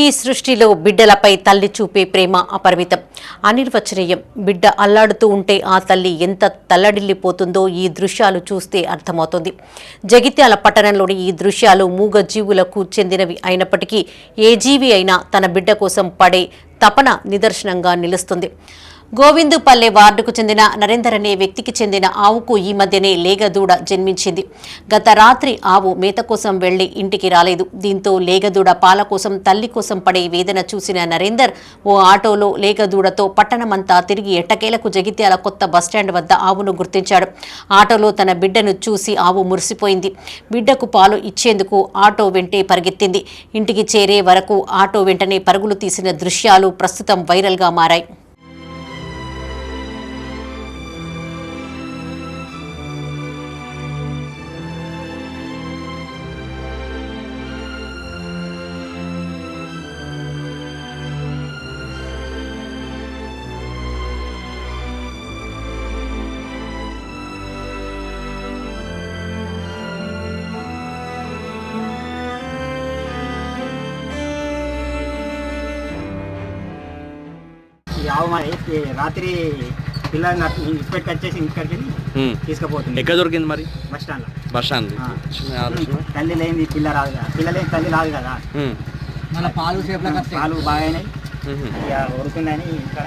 ఈ సృష్టిలో బిడ్డలపై తల్లి చూపే ప్రేమ అపరిమితం. అనిర్వచనీయం. బిడ్డ అల్లాడుతూ ఉంటే ఆ తల్లి ఎంత తల్లడిల్లిపోతుందో ఈ దృశ్యాలు చూస్తే అర్థమవుతుంది. జగిత్యాల పట్టణంలోని ఈ దృశ్యాలు మూగ జీవులకు చెందినవి అయినప్పటికీ ఏ జీవి అయినా తన బిడ్డ కోసం పడే తపన నిదర్శనంగా నిలుస్తుంది. గోవిందుపల్లె వార్డుకు చెందిన నరేందర్ అనే వ్యక్తికి చెందిన ఆవుకు ఈ మధ్యనే లేగదూడ జన్మించింది. గత రాత్రి ఆవు మేత కోసం వెళ్ళి ఇంటికి రాలేదు. దీంతో లేగదూడ పాల కోసం తల్లి కోసం పడే వేదన చూసిన నరేందర్ ఓ ఆటోలో లేగదూడతో పట్టణమంతా తిరిగి ఎట్టకేలకు జగిత్యాల కొత్త బస్టాండ్ వద్ద ఆవును గుర్తించాడు. ఆటోలో తన బిడ్డను చూసి ఆవు మురిసిపోయింది. బిడ్డకు పాలు ఇచ్చేందుకు ఆటో వెంటే పరిగెత్తింది. ఇంటికి చేరే వరకు ఆటో వెంటనే పరుగులు తీసిన దృశ్యాలు ప్రస్తుతం వైరల్గా మారాయి. ఆవు మరి రాత్రి పిల్లల్ని ఇప్పటికి వచ్చేసి ఇక్కడికి ఉమ్. తీసుకుపోతుంది ఎక్కడ దొరికింది మరి బస్ స్టాండ్ బస్ స్టాండ్ తల్లి లేని పిల్ల రాదు కదా పిల్ల లేని తల్లి రాదు కదా. మన పాలు వస్తాయి పాలు బాగా అయినాయి. ఇక ఉరుకుందని ఇక్కడ.